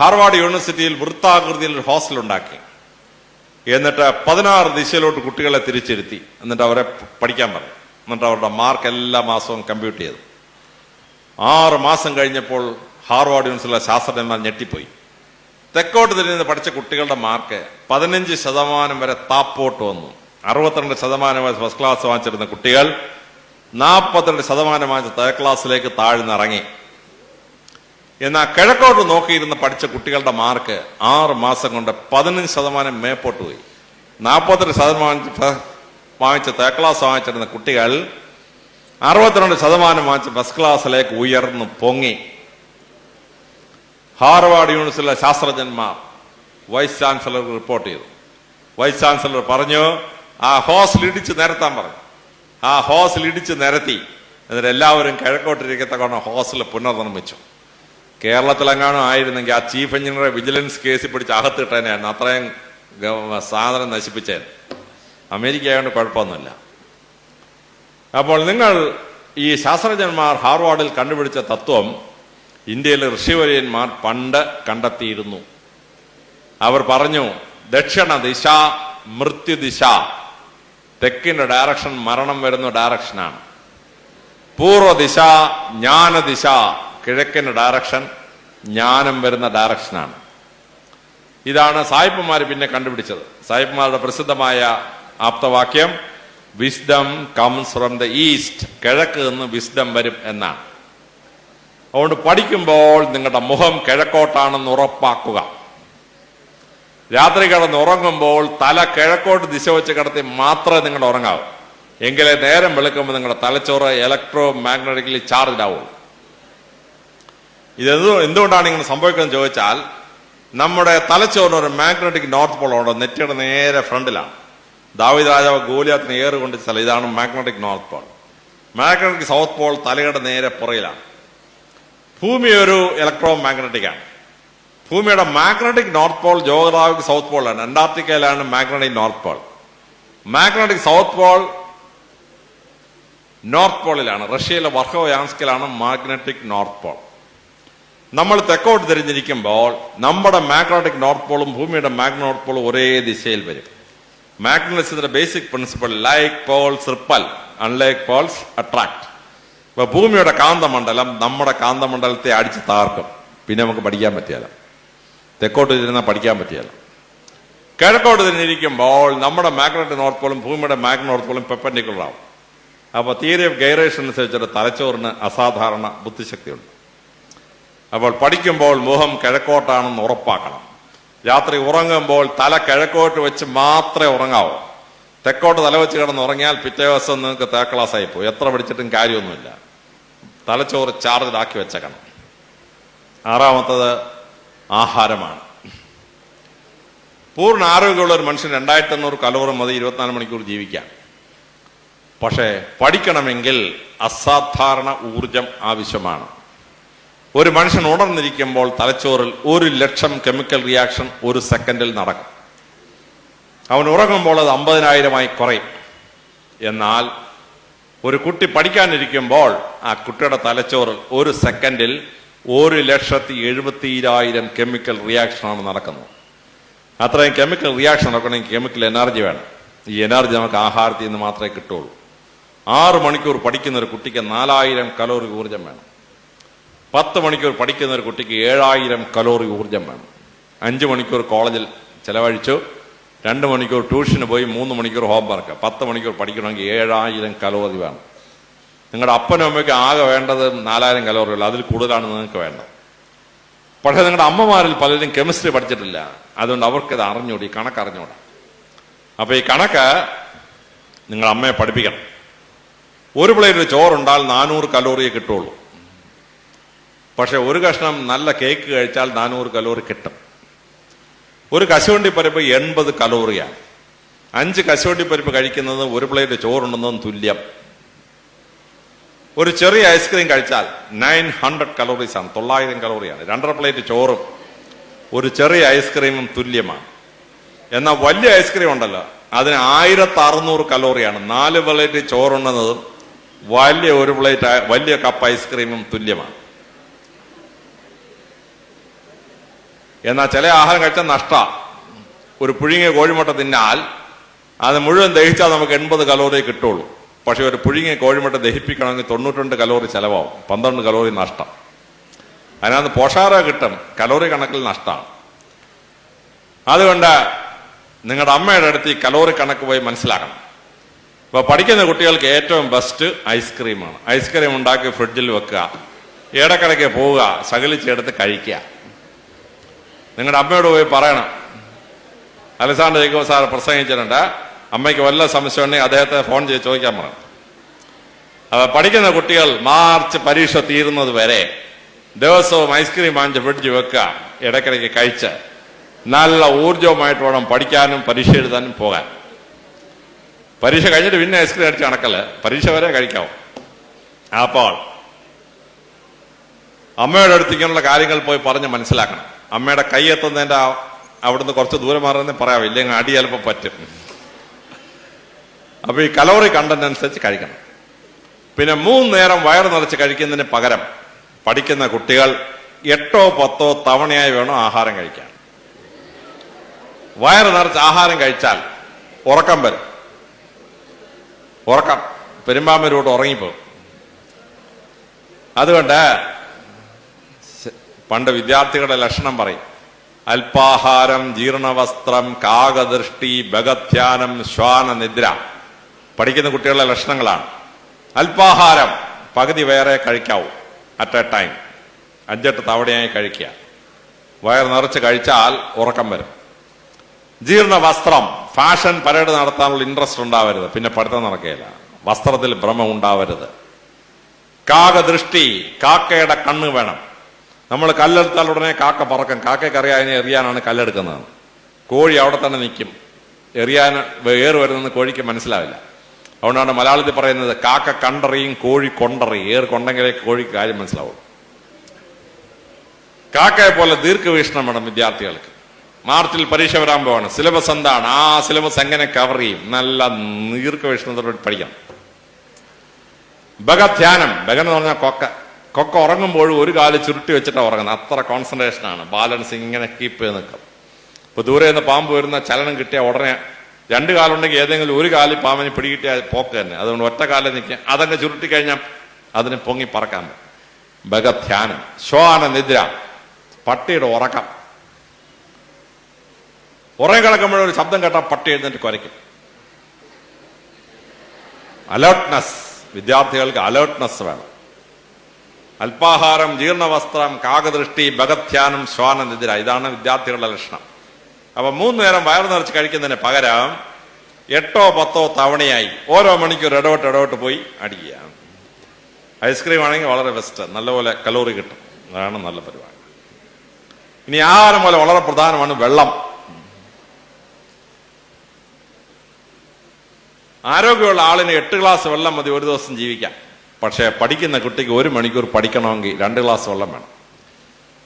Harvard യൂണിവേഴ്സിറ്റിയിൽ വൃത്താകൃതിയിൽ ഒരു ഹോസ്റ്റൽ ഉണ്ടാക്കി. എന്നിട്ട് പതിനാറ് ദിശയിലോട്ട് കുട്ടികളെ തിരിച്ചിരുത്തി എന്നിട്ട് അവരെ പഠിക്കാൻ പറഞ്ഞു. എന്നിട്ട് അവരുടെ മാർക്ക് എല്ലാ മാസവും കമ്പ്യൂട്ട് ചെയ്തു. ആറ് മാസം കഴിഞ്ഞപ്പോൾ ഹാർവാർഡ് യൂണിവേഴ്സിറ്റിയിലെ ശാസ്ത്രജ്ഞന്മാർ ഞെട്ടിപ്പോയി. തെക്കോട്ട് തിരിഞ്ഞ് പഠിച്ച കുട്ടികളുടെ മാർക്ക് പതിനഞ്ച് ശതമാനം വരെ താപ്പോട്ട് വന്നു. അറുപത്തിരണ്ട് ശതമാനം വരെ ഫസ്റ്റ് ക്ലാസ് വാങ്ങിച്ചിരുന്ന കുട്ടികൾ നാൽപ്പത്തിരണ്ട് ശതമാനം വാങ്ങിച്ച തേർഡ് ക്ലാസ്സിലേക്ക് താഴ്ന്നിറങ്ങി. എന്നാൽ കിഴക്കോട്ട് നോക്കിയിരുന്ന് പഠിച്ച കുട്ടികളുടെ മാർക്ക് ആറ് മാസം കൊണ്ട് പതിനഞ്ച് ശതമാനം മേപ്പോട്ട് പോയി. നാൽപ്പത്തിരണ്ട് ശതമാനം വാങ്ങിച്ച തേർഡ് ക്ലാസ് വാങ്ങിച്ചിരുന്ന കുട്ടികൾ അറുപത്തിരണ്ട് ശതമാനം വാങ്ങിച്ച ഫസ്റ്റ് ക്ലാസ്സിലേക്ക് ഉയർന്നു പൊങ്ങി. ഹാർവാർഡ് യൂണിവേഴ്സിറ്റിയിലെ ശാസ്ത്രജ്ഞന്മാർ വൈസ് ചാൻസലർ റിപ്പോർട്ട് ചെയ്തു. വൈസ് ചാൻസലർ പറഞ്ഞു ആ ഹോസ്റ്റൽ ഇടിച്ച് നിരത്താൻ പറഞ്ഞു. ആ ഹോസ്റ്റൽ ഇടിച്ച് നിരത്തി. എന്നിട്ട് എല്ലാവരും കിഴക്കോട്ടിരിക്കത്തക്കോണം ഹോസ്റ്റൽ പുനർനിർമ്മിച്ചു. കേരളത്തിലെങ്ങാനും ആയിരുന്നെങ്കിൽ ആ ചീഫ് എഞ്ചിനീയറെ വിജിലൻസ് കേസിൽ പിടിച്ച് അകത്തിട്ടേനായിരുന്നു അത്രയും സാധനം നശിപ്പിച്ചേന്. അമേരിക്ക ആയതുകൊണ്ട് കുഴപ്പമൊന്നുമില്ല. അപ്പോൾ നിങ്ങൾ ഈ ശാസ്ത്രജ്ഞന്മാർ ഹാർവാർഡിൽ കണ്ടുപിടിച്ച തത്വം ഇന്ത്യയിലെ ഋഷിവര്യന്മാർ പണ്ട് കണ്ടെത്തിയിരുന്നു. അവർ പറഞ്ഞു ദക്ഷിണ ദിശ മൃത്യുദിശ തെക്കിന്റെ ഡയറക്ഷൻ മരണം വരുന്ന ഡയറക്ഷനാണ് പൂർവദിശ ജ്ഞാനദിശ കിഴക്കിന്റെ ഡയറക്ഷൻ ജ്ഞാനം വരുന്ന ഡയറക്ഷനാണ് ഇതാണ് സായിപ്പന്മാർ പിന്നെ കണ്ടുപിടിച്ചത്. സായിപ്പന്മാരുടെ പ്രസിദ്ധമായ ആപ്തവാക്യം wisdom comes from the east കിഴക്ക് നിന്ന് വിസ്ഡം വരും എന്നാണ്. അതുകൊണ്ട് പഠിക്കുമ്പോൾ നിങ്ങളുടെ മുഖം കിഴക്കോട്ടാണെന്ന് ഉറപ്പാക്കുക. രാത്രി കിടന്ന് ഉറങ്ങുമ്പോൾ തല കിഴക്കോട്ട് ദിശ വെച്ച് കിടത്തി മാത്രമേ നിങ്ങൾ ഉറങ്ങാവൂ. എങ്കിലേ നേരം വെളുക്കുമ്പോൾ നിങ്ങളുടെ തലച്ചോറ് ഇലക്ട്രോ മാഗ്നറ്റിക്കലി ചാർജ് ആവുള്ളൂ. ഇത് എന്തുകൊണ്ടാണ് ഇങ്ങനെ സംഭവിക്കുന്നത് ചോദിച്ചാൽ നമ്മുടെ തലച്ചോറിന് ഒരു മാഗ്നറ്റിക് നോർത്ത് പോൾ ഉണ്ട് നെറ്റിയുടെ നേരെ ഫ്രണ്ടിലാണ്. ദാവിദ് രാജാവ് ഗോലിയാത്തിന് ഏറ് കൊണ്ട് സ്ഥലം ഇതാണ് magnetic north pole magnetic south pole തലയുടെ നേരെ പുറയിലാണ്. ഭൂമി ഒരു ഇലക്ട്രോ മാഗ്നറ്റിക് ആണ്. ഭൂമിയുടെ magnetic north pole geographic south പോളാണ് അന്റാർട്ടിക്കയിലാണ് magnetic north pole magnetic south pole north പോളിലാണ് റഷ്യയിലെ വർഹോയാൻസ്കിലാണ് മാഗ്നറ്റിക് നോർത്ത് പോൾ നമ്മൾ തെക്കോട്ട് തിരിഞ്ഞിരിക്കുമ്പോൾ നമ്മുടെ മാഗ്നറ്റിക് നോർത്ത് പോളും ഭൂമിയുടെ മാഗ്നറ്റിക് നോർത്ത് പോളും ഒരേ ദിശയിൽ വരും. മാഗ്നറ്റിസത്തിന്റെ basic principle like poles repel unlike poles attract ഇപ്പൊ ഭൂമിയുടെ കാന്തമണ്ഡലം നമ്മുടെ കാന്തമണ്ഡലത്തെ അടിച്ച് താർക്കും. പിന്നെ നമുക്ക് പഠിക്കാൻ പറ്റിയാല തെക്കോട്ട് തിരിഞ്ഞാൽ പഠിക്കാൻ പറ്റിയാല കിഴക്കോട്ട് തിരിഞ്ഞിരിക്കുമ്പോൾ നമ്മുടെ മാഗ്നറ്റിക് നോർത്ത് പോളും ഭൂമിയുടെ മാഗ്നറ്റിക് നോർത്ത് പോളും പെപ്പൻഡിക്കുലർ ആവും. അപ്പോൾ തിയറി ഓഫ് ഗൈറേഷൻ അനുസരിച്ചിട്ട് തലച്ചോറിന് അസാധാരണ ബുദ്ധിശക്തിയുണ്ട്. അപ്പോൾ പഠിക്കുമ്പോൾ മുഖം കിഴക്കോട്ടാണെന്ന് ഉറപ്പാക്കണം. രാത്രി ഉറങ്ങുമ്പോൾ തല കിഴക്കോട്ട് വെച്ച് മാത്രമേ ഉറങ്ങാവൂ. തെക്കോട്ട് തല വെച്ച് കിടന്ന് ഉറങ്ങിയാൽ പിറ്റേ ദിവസം നിങ്ങൾക്ക് തേ ക്ലാസ് ആയി ആയിപ്പോയി എത്ര പഠിച്ചിട്ടും കാര്യമൊന്നുമില്ല. തലച്ചോറ് ചാർജിലാക്കി വെച്ചേക്കണം. ആറാമത്തത് ആഹാരമാണ്. പൂർണ ആരോഗ്യമുള്ള ഒരു മനുഷ്യൻ രണ്ടായിരത്തി അഞ്ഞൂറ് കലോറും മതി ഇരുപത്തിനാല് മണിക്കൂർ ജീവിക്കാം. പക്ഷേ പഠിക്കണമെങ്കിൽ അസാധാരണ ഊർജം ആവശ്യമാണ്. ഒരു മനുഷ്യൻ ഉണർന്നിരിക്കുമ്പോൾ തലച്ചോറിൽ ഒരു ലക്ഷം കെമിക്കൽ റിയാക്ഷൻ ഒരു സെക്കൻഡിൽ നടക്കും. അവൻ ഉറങ്ങുമ്പോൾ അത് അമ്പതിനായിരമായി കുറയും. എന്നാൽ ഒരു കുട്ടി പഠിക്കാനിരിക്കുമ്പോൾ ആ കുട്ടിയുടെ തലച്ചോറിൽ ഒരു സെക്കൻഡിൽ ഒരു ലക്ഷത്തി എഴുപത്തിരായിരം കെമിക്കൽ റിയാക്ഷനാണ് നടക്കുന്നത്. അത്രയും കെമിക്കൽ റിയാക്ഷൻ നടക്കണമെങ്കിൽ കെമിക്കൽ എനർജി വേണം. ഈ എനർജി നമുക്ക് ആഹാരത്തിൽ നിന്ന് മാത്രമേ കിട്ടുള്ളൂ ആറ് മണിക്കൂർ പഠിക്കുന്ന ഒരു കുട്ടിക്ക് നാലായിരം കലോറി ഊർജം വേണം. പത്ത് മണിക്കൂർ പഠിക്കുന്ന ഒരു കുട്ടിക്ക് ഏഴായിരം കലോറി ഊർജം വേണം. അഞ്ച് മണിക്കൂർ കോളേജിൽ ചെലവഴിച്ചു രണ്ട് മണിക്കൂർ ട്യൂഷന് പോയി മൂന്ന് മണിക്കൂർ ഹോംവർക്ക്. പത്ത് മണിക്കൂർ പഠിക്കണമെങ്കിൽ ഏഴായിരം കലോറി വേണം. നിങ്ങളുടെ അപ്പനും അമ്മയ്ക്ക് ആകെ വേണ്ടത് നാലായിരം കലോറി ഉള്ളൂ അതിൽ കൂടുതലാണ് നിങ്ങൾക്ക് വേണ്ടത്. പക്ഷേ നിങ്ങളുടെ അമ്മമാരിൽ പലരും കെമിസ്ട്രി പഠിച്ചിട്ടില്ല. അതുകൊണ്ട് അവർക്കിത് അറിഞ്ഞൂടി കണക്ക് അറിഞ്ഞൂടാ. അപ്പോൾ ഈ കണക്ക് നിങ്ങൾ അമ്മയെ പഠിപ്പിക്കണം. ഒരു പ്ലേറ്റ് ചോറുണ്ടാൽ നാനൂറ് കലോറിയെ കിട്ടുള്ളൂ. പക്ഷെ ഒരു കഷ്ണം നല്ല കേക്ക് കഴിച്ചാൽ നാനൂറ് കലോറി കിട്ടും. ഒരു കശുവണ്ടി പരിപ്പ് എൺപത് കലോറിയാണ്. അഞ്ച് കശുവണ്ടി പരിപ്പ് കഴിക്കുന്നത് ഒരു പ്ലേറ്റ് ചോറുണ്ടെന്നതും തുല്യം. ഒരു ചെറിയ ഐസ്ക്രീം കഴിച്ചാൽ നയൻ ഹൺഡ്രഡ് കലോറീസ് ആണ് തൊള്ളായിരം കലോറിയാണ്. രണ്ടര പ്ലേറ്റ് ചോറും ഒരു ചെറിയ ഐസ്ക്രീമും തുല്യമാണ്. എന്നാൽ വലിയ ഐസ്ക്രീം ഉണ്ടല്ലോ അതിന് ആയിരത്തി അറുന്നൂറ് കലോറിയാണ്. നാല് പ്ലേറ്റ് ചോറുണ്ടെന്നതും വലിയ ഒരു പ്ലേറ്റ് വലിയ കപ്പ് ഐസ്ക്രീമും തുല്യമാണ്. എന്നാൽ ചില ആഹാരം കഴിച്ചാൽ നഷ്ട. ഒരു പുഴുങ്ങിയ കോഴിമുട്ട തിന്നാൽ അത് മുഴുവൻ ദഹിച്ചാൽ നമുക്ക് എൺപത് കലോറി കിട്ടുള്ളൂ. പക്ഷെ ഒരു പുഴുങ്ങിയ കോഴിമുട്ട ദഹിപ്പിക്കണമെങ്കിൽ തൊണ്ണൂറ്റിരണ്ട് കലോറി ചിലവാകും. പന്ത്രണ്ട് കലോറി നഷ്ടം. അതിനകത്ത് പോഷാറ കിട്ടും. കലോറി കണക്കിൽ നഷ്ടമാണ് അതുകൊണ്ട് നിങ്ങളുടെ അമ്മയുടെ അടുത്ത് ഈ കലോറി കണക്ക് പോയി മനസ്സിലാക്കണം. ഇപ്പൊ പഠിക്കുന്ന കുട്ടികൾക്ക് ഏറ്റവും ബെസ്റ്റ് ഐസ്ക്രീമാണ്. ഐസ്ക്രീം ഉണ്ടാക്കി ഫ്രിഡ്ജിൽ വെക്കുക. ഇടക്കിടയ്ക്ക് പോവുക. സകലിച്ചെടുത്ത് കഴിക്കുക. നിങ്ങളുടെ അമ്മയോട് പോയി പറയണം. അലസാണ്ടർ ജേക്കബ് സാർ പ്രസംഗിച്ചിട്ടുണ്ട്. അമ്മയ്ക്ക് വല്ല സംശയം ഉണ്ടെങ്കിൽ അദ്ദേഹത്തെ ഫോൺ ചെയ്ത് ചോദിക്കാൻ പറഞ്ഞു പഠിക്കുന്ന കുട്ടികൾ മാർച്ച് പരീക്ഷ തീരുന്നത് വരെ ദിവസവും ഐസ്ക്രീം വാങ്ങിച്ച് ഫ്രിഡ്ജ് വെക്കുക ഇടയ്ക്കിടയ്ക്ക് കഴിച്ച് നല്ല ഊർജവുമായിട്ട് വേണം പഠിക്കാനും പരീക്ഷ എഴുതാനും പോകാൻ. പരീക്ഷ കഴിഞ്ഞിട്ട് പിന്നെ ഐസ്ക്രീം അടിച്ച് കണക്കല്ല പരീക്ഷ വരെ കഴിക്കാവും. അപ്പോൾ അമ്മയുടെ അടുത്ത് ഇങ്ങനെയുള്ള കാര്യങ്ങൾ പോയി പറഞ്ഞ് മനസ്സിലാക്കണം. അമ്മയുടെ കൈ എത്തുന്നതിന്റെ അവിടുന്ന് കുറച്ച് ദൂരം മാറുന്നേ പറയാം ഇല്ലെങ്കിൽ അടി ചിലപ്പോൾ പറ്റും. അപ്പൊ ഈ കലോറി കണ്ടന്റ് അനുസരിച്ച് കഴിക്കണം. പിന്നെ മൂന്ന് നേരം വയറ് നിറച്ച് കഴിക്കുന്നതിന് പകരം പഠിക്കുന്ന കുട്ടികൾ എട്ടോ പത്തോ തവണയായി വേണം ആഹാരം കഴിക്കാൻ. വയറ് നിറച്ച് ആഹാരം കഴിച്ചാൽ ഉറക്കം വരും. ഉറക്കം. പെരുമ്പാമ്പൂരോട്ട് ഉറങ്ങിപ്പോകും. അതുകൊണ്ട് പണ്ട് വിദ്യാർത്ഥികളുടെ ലക്ഷണം പറയും. അല്പാഹാരം ജീർണവസ്ത്രം കാകദൃഷ്ടി ബഗധ്യാനം ശ്വാന നിദ്ര പഠിക്കുന്ന കുട്ടികളുടെ ലക്ഷണങ്ങളാണ്. അല്പാഹാരം പകുതി വേറെ കഴിക്കാവൂ. അറ്റ് എ ടൈം അഞ്ചെട്ട് തവണയായി കഴിക്കുക. വയർ നിറച്ച് കഴിച്ചാൽ ഉറക്കം വരും. ജീർണ വസ്ത്രം ഫാഷൻ പരേഡ് നടത്താനുള്ള ഇൻട്രസ്റ്റ് ഉണ്ടാവരുത്. പിന്നെ പഠിത്തം നടക്കുകയില്ല. വസ്ത്രത്തിൽ ഭ്രമം ഉണ്ടാവരുത്. കാകദൃഷ്ടി കാക്കയുടെ കണ്ണ് വേണം. നമ്മൾ കല്ലെടുത്താൽ ഉടനെ കാക്ക പറക്കും. കാക്കയ്ക്ക് അറിയാതിനെ എറിയാനാണ് കല്ലെടുക്കുന്നത് കോഴി അവിടെ തന്നെ നിൽക്കും. എറിയാൻ ഏറ് വരുന്നെന്ന് കോഴിക്ക് മനസ്സിലാവില്ല. അതുകൊണ്ടാണ് മലയാളത്തിൽ പറയുന്നത് കാക്ക കണ്ടറിയും കോഴി കൊണ്ടറിയും. ഏറ് കൊണ്ടെങ്കിലേ കോഴിക്ക് കാര്യം മനസ്സിലാവും കാക്കയെ പോലെ ദീർഘവീക്ഷണം വേണം വിദ്യാർത്ഥികൾക്ക്. മാർച്ചിൽ പരീക്ഷ വരാൻ പോവാണ്. സിലബസ് എന്താണ്? ആ സിലബസ് എങ്ങനെ കവർ ചെയ്യും? നല്ല ദീർഘവീക്ഷണത്തോടെ പഠിക്കണം. ബഗധ്യാനം ബഗൻ എന്ന് പറഞ്ഞാൽ കൊക്ക. കൊക്ക ഉറങ്ങുമ്പോഴും ഒരു കാൽ ചുരുട്ടി വെച്ചിട്ടാണ് ഉറങ്ങുന്നത്. അത്ര കോൺസെൻട്രേഷനാണ് ബാലൻസ് ഇങ്ങനെ കീപ്പ് ചെയ്ത് നിൽക്കും. ഇപ്പൊ ദൂരെ നിന്ന് പാമ്പ് വരുന്ന ചലനം കിട്ടിയ ഉടനെ രണ്ട് കാലുണ്ടെങ്കിൽ ഏതെങ്കിലും ഒരു കാലിൽ പാമ്പിന് പിടികിട്ടിയ പോക്ക് തന്നെ. അതുകൊണ്ട് ഒറ്റ കാലിൽ നിൽക്കുക. അതങ്ങ് ചുരുട്ടി കഴിഞ്ഞാൽ അതിന് പൊങ്ങി പറക്കാൻ പറ്റും. ബഗധ്യാനം ശ്വാന നിദ്ര. പട്ടിയുടെ ഉറക്കം. ഉറങ്ങി ഒരു ശബ്ദം കേട്ടാൽ പട്ടി എഴുന്നേറ്റ് കുരയ്ക്കും. അലേർട്ട്നെസ് വിദ്യാർത്ഥികൾക്ക് അലേർട്ട്നെസ് വേണം. അല്പാഹാരം ജീർണവസ്ത്രം കാകദൃഷ്ടി ബഗധ്യാനം ശ്വാനനിദ്ര ഇതാണ് വിദ്യാർത്ഥികളുടെ ലക്ഷണം. അപ്പൊ മൂന്ന് നേരം വയറു നിറച്ച് കഴിക്കുന്നതിന് പകരം എട്ടോ പത്തോ തവണയായി ഓരോ മണിക്കൂർ ഇടവട്ട് ഇടവട്ട് പോയി അടിക്കുക. ഐസ്ക്രീം ആണെങ്കിൽ വളരെ ബെസ്റ്റ് നല്ലപോലെ കലോറി കിട്ടും. അതാണ് നല്ല പരിപാടി. ഇനി ആഹാരം പോലെ വളരെ പ്രധാനമാണ് വെള്ളം. ആരോഗ്യമുള്ള ആളിന് എട്ട് ഗ്ലാസ് വെള്ളം മതി ഒരു ദിവസം ജീവിക്കാൻ. പക്ഷേ പഠിക്കുന്ന കുട്ടിക്ക് ഒരു മണിക്കൂർ പഠിക്കണമെങ്കിൽ രണ്ട് ഗ്ലാസ് വെള്ളം വേണം.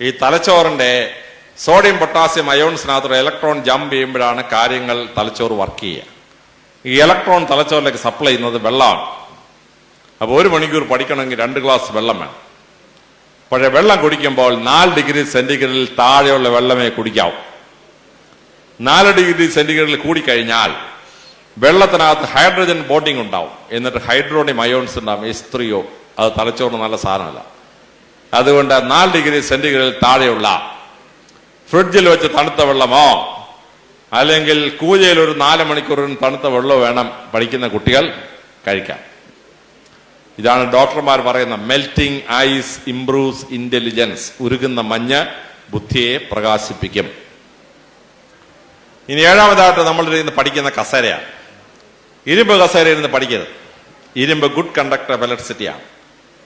ഈ തലച്ചോറിന്റെ സോഡിയം പൊട്ടാസ്യം അയോൺസിനകത്തൊരു ഇലക്ട്രോൺ ജമ്പ് ചെയ്യുമ്പോഴാണ് കാര്യങ്ങൾ തലച്ചോറ് വർക്ക് ചെയ്യുക. ഈ ഇലക്ട്രോൺ തലച്ചോറിലേക്ക് സപ്ലൈ ചെയ്യുന്നത് വെള്ളമാണ്. അപ്പോൾ ഒരു മണിക്കൂർ പഠിക്കണമെങ്കിൽ രണ്ട് ഗ്ലാസ് വെള്ളം വേണം. പക്ഷേ വെള്ളം കുടിക്കുമ്പോൾ നാല് ഡിഗ്രി സെന്റിഗ്രേഡിൽ താഴെയുള്ള വെള്ളമേ കുടിക്കാവൂ. നാല് ഡിഗ്രി സെന്റിഗ്രേഡിൽ കൂടിക്കഴിഞ്ഞാൽ വെള്ളത്തിനകത്ത് ഹൈഡ്രജൻ ബോണ്ടിങ് ഉണ്ടാവും. എന്നിട്ട് ഹൈഡ്രോണിയം അയോൺസ് ഉണ്ടാവും. എസ്ത്രിയോ അത് തലച്ചോറിന് നല്ല സാധനമല്ല. അതുകൊണ്ട് നാല് ഡിഗ്രി സെന്റിഗ്രേഡിൽ താഴെയുള്ള ഫ്രിഡ്ജിൽ വെച്ച് തണുത്ത വെള്ളമോ അല്ലെങ്കിൽ കൂജയിൽ ഒരു നാല് മണിക്കൂറിന് തണുത്ത വെള്ളമോ വേണം പഠിക്കുന്ന കുട്ടികൾ കഴിക്കാം. ഇതാണ് ഡോക്ടർമാർ പറയുന്ന മെൽറ്റിംഗ് ഐസ് ഇംപ്രൂവ്സ് ഇന്റലിജൻസ് ഉരുകുന്ന മഞ്ഞ് ബുദ്ധിയെ പ്രകാശിപ്പിക്കും. ഇനി ഏഴാമതായിട്ട് നമ്മൾ പഠിക്കുന്ന കസേരയാണ്. ഇരുമ്പ് കസേര ഇരുന്ന് പഠിക്കരുത്. ഇരുമ്പ് ഗുഡ് കണ്ടക്ടർ ഇലക്ട്രിസിറ്റിയാണ്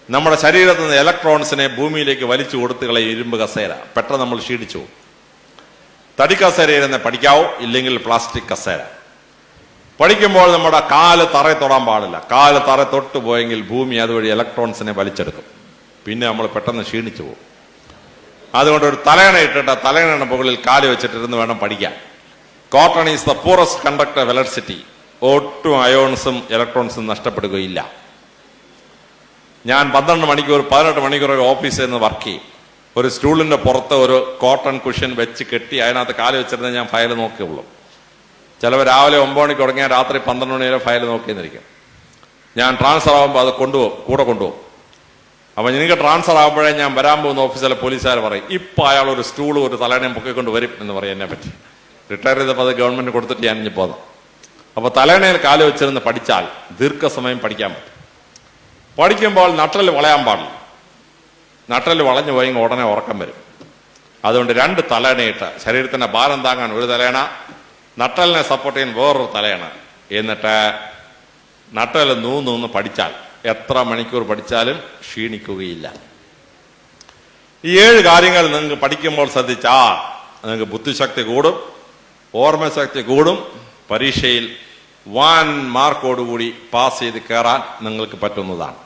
നമ്മുടെ ശരീരത്തിൽ നിന്ന് ഇലക്ട്രോൺസിനെ ഭൂമിയിലേക്ക് വലിച്ചു കൊടുത്തു കളയും ഇരുമ്പ് കസേര. പെട്ടെന്ന് നമ്മൾ ക്ഷീണിച്ചു തടി കസേര ഇരുന്ന് പഠിക്കാവോ ഇല്ലെങ്കിൽ പ്ലാസ്റ്റിക് കസേര. പഠിക്കുമ്പോൾ നമ്മുടെ കാൽ തറയെ തൊടാൻ പാടില്ല. കാൽ തറ തൊട്ട് പോയെങ്കിൽ ഭൂമി അതുവഴി ഇലക്ട്രോൺസിനെ വലിച്ചെടുക്കും. പിന്നെ നമ്മൾ പെട്ടെന്ന് ക്ഷീണിച്ചു പോകും. അതുകൊണ്ട് ഒരു തലയണ ഇട്ടിട്ട് ആ തലയണ മുകളിൽ കാൽ വെച്ചിട്ടിരുന്ന് വേണം പഠിക്കാൻ. Cotton is the poorest conductor electricity ഒട്ടും അയോൺസും ഇലക്ട്രോൺസും നഷ്ടപ്പെടുകയില്ല. ഞാൻ പന്ത്രണ്ട് മണിക്കൂർ പതിനെട്ട് മണിക്കൂർ ഓഫീസിൽ നിന്ന് വർക്ക് ചെയ്യും. ഒരു സ്റ്റൂളിന്റെ പുറത്ത് ഒരു കോട്ടൺ കുഷ്യൻ വെച്ച് കെട്ടി അതിനകത്ത് കാൽ വെച്ചിരുന്നേ ഞാൻ ഫയൽ നോക്കിയുള്ളൂ ചിലവർ രാവിലെ ഒമ്പത് മണിക്ക് തുടങ്ങിയാൽ രാത്രി പന്ത്രണ്ട് മണി വരെ ഫയൽ നോക്കിയെന്നിരിക്കും. ഞാൻ ട്രാൻസ്ഫർ ആകുമ്പോൾ അത് കൊണ്ടുപോകും കൂടെ കൊണ്ടുപോകും. അപ്പം എനിക്ക് ട്രാൻസ്ഫർ ആകുമ്പോഴേ ഞാൻ വരാൻ പോകുന്ന ഓഫീസിലെ പോലീസുകാർ പറയും ഇപ്പം അയാൾ ഒരു സ്റ്റൂളും ഒരു തലേണയും പൊക്കിക്കൊണ്ട് വരും എന്ന് പറയും എന്നെ പറ്റി റിട്ടയർ ചെയ്തപ്പോൾ അത് ഗവൺമെന്റ് കൊടുത്തിട്ട് ഞാൻ ഇനി പോകാം. അപ്പൊ തലേണയിൽ കാൽ വെച്ചിരുന്ന് പഠിച്ചാൽ ദീർഘസമയം പഠിക്കാൻ പറ്റും. പഠിക്കുമ്പോൾ നട്ടൽ വളയാൻ പാടില്ല. നട്ടൽ വളഞ്ഞു പോയി ഉടനെ ഉറക്കം വരും. അതുകൊണ്ട് രണ്ട് തലേണയിട്ട് ശരീരത്തിന്റെ ഭാരം താങ്ങാൻ ഒരു തലേണ നട്ടലിനെ സപ്പോർട്ട് ചെയ്യാൻ വേറൊരു തലയണ എന്നിട്ട് നട്ടൽ നൂന്ന് പഠിച്ചാൽ എത്ര മണിക്കൂർ പഠിച്ചാലും ക്ഷീണിക്കുകയില്ല. ഈ ഏഴ് കാര്യങ്ങൾ നിങ്ങൾക്ക് പഠിക്കുമ്പോൾ ശ്രദ്ധിച്ചാൽ നിങ്ങൾക്ക് ബുദ്ധിശക്തി കൂടും ഓർമ്മശക്തി കൂടും പരീക്ഷയിൽ വൻ മാർക്കോടുകൂടി പാസ് ചെയ്ത് കയറാൻ നിങ്ങൾക്ക് പറ്റുന്നതാണ്.